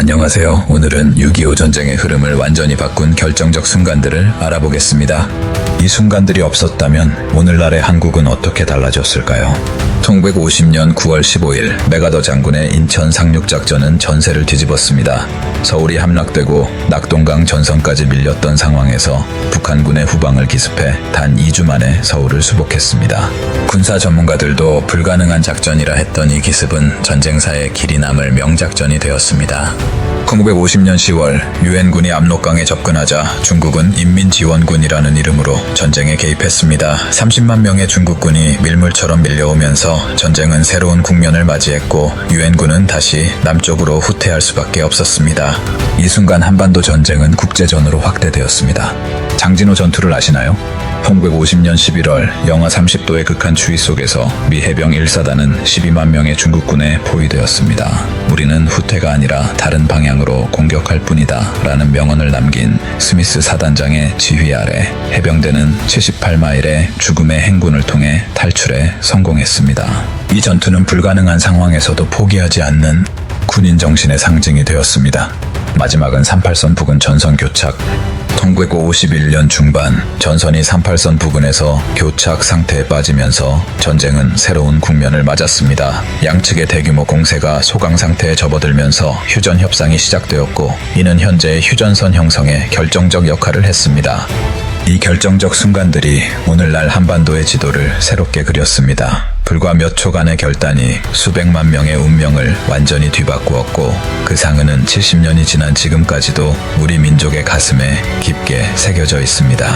안녕하세요. 오늘은 6.25 전쟁의 흐름을 완전히 바꾼 결정적 순간들을 알아보겠습니다. 이 순간들이 없었다면 오늘날의 한국은 어떻게 달라졌을까요? 1950년 9월 15일 메가더 장군의 인천 상륙작전은 전세를 뒤집었습니다. 서울이 함락되고 낙동강 전선까지 밀렸던 상황에서 북한군의 후방을 기습해 단 2주 만에 서울을 수복했습니다. 군사 전문가들도 불가능한 작전이라 했던 이 기습은 전쟁사에 길이 남을 명작전이 되었습니다. 1950년 10월 유엔군이 압록강에 접근하자 중국은 인민지원군이라는 이름으로 전쟁에 개입했습니다. 30만 명의 중국군이 밀물처럼 밀려오면 서 전쟁은 새로운 국면을 맞이했고 유엔군은 다시 남쪽으로 후퇴할 수밖에 없었습니다. 이 순간 한반도 전쟁은 국제전으로 확대되었습니다. 장진호 전투를 아시나요? 1950년 11월 영하 30도의 극한 추위 속에서 미 해병 1사단은 12만 명의 중국군에 포위되었습니다. 우리는 후퇴가 아니라 다른 방향으로 공격할 뿐이다 라는 명언을 남긴 스미스 사단장의 지휘 아래 해병대는 78마일의 죽음의 행군을 통해 탈출에 성공했습니다. 이 전투는 불가능한 상황에서도 포기하지 않는 군인 정신의 상징이 되었습니다. 마지막은 38선 부근 전선 교착. 1951년 중반 전선이 38선 부근에서 교착 상태에 빠지면서 전쟁은 새로운 국면을 맞았습니다. 양측의 대규모 공세가 소강 상태에 접어들면서 휴전 협상이 시작되었고 이는 현재의 휴전선 형성에 결정적 역할을 했습니다. 이 결정적 순간들이 오늘날 한반도의 지도를 새롭게 그렸습니다. 불과 몇 초간의 결단이 수백만 명의 운명을 완전히 뒤바꾸었고 그 상흔은 70년이 지난 지금까지도 우리 민족의 가슴에 깊게 새겨져 있습니다.